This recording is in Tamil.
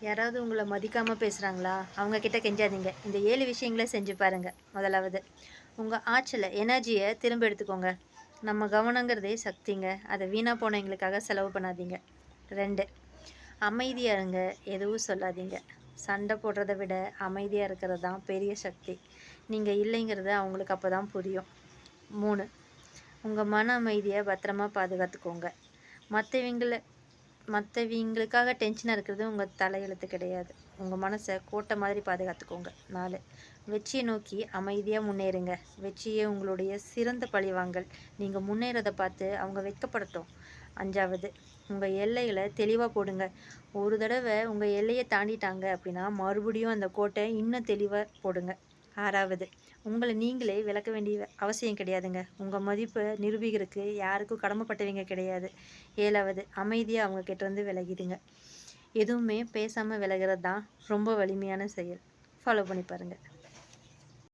யாராவது உங்களை மதிக்காமல் பேசுகிறாங்களா அவங்கக்கிட்ட கெஞ்சாதீங்க. இந்த ஏழு விஷயங்களை செஞ்சு பாருங்கள் முதலாவது. உங்கள் ஆற்றலை எனர்ஜியை திரும்ப எடுத்துக்கோங்க. நம்ம கவனங்கிறதே சக்திங்க. அதை வீணாக போனவங்களுக்காக செலவு பண்ணாதீங்க. ரெண்டு அமைதியாக இருங்க. எதுவும் சொல்லாதீங்க. சண்டை போடுறத விட அமைதியாக இருக்கிறது தான் பெரிய சக்தி. நீங்கள் இல்லைங்கிறது அவங்களுக்கு அப்போ தான் புரியும். மூணு உங்கள் மன அமைதியை பத்திரமா பாதுகாத்துக்கோங்க. மற்றவங்களை மற்றவங்களுக்காக டென்ஷனாக இருக்கிறது உங்கள் தலையெழுத்து கிடையாது. உங்கள் மனசை கோட்டை மாதிரி பாதுகாத்துக்கோங்க. நாலு வெற்றியை நோக்கி அமைதியாக முன்னேறுங்க. வெற்றியே உங்களுடைய சிறந்த பழிவாங்கல் நீங்கள் முன்னேறதை பார்த்து அவங்க வெட்கப்படட்டும். அஞ்சாவது உங்கள் எல்லைகளை தெளிவாக போடுங்க. ஒரு தடவை உங்கள் எல்லையை தாண்டிட்டாங்க அப்படின்னா மறுபடியும் அந்த கோட்டை இன்னும் தெளிவாக போடுங்க. ஆறாவது. உங்களை நீங்களே விளக்க வேண்டிய அவசியம் கிடையாதுங்க. உங்கள் மதிப்பை நிரூபிக்கிறதுக்கு யாருக்கும் கடமைப்பட்டவங்க கிடையாது. ஏழாவது அமைதியாக அவங்க கிட்ட இருந்து விலகிடுங்க. எதுவுமே பேசாமல் விலகிறது தான் ரொம்ப வலிமையான செயல். ஃபாலோ பண்ணி பாருங்கள்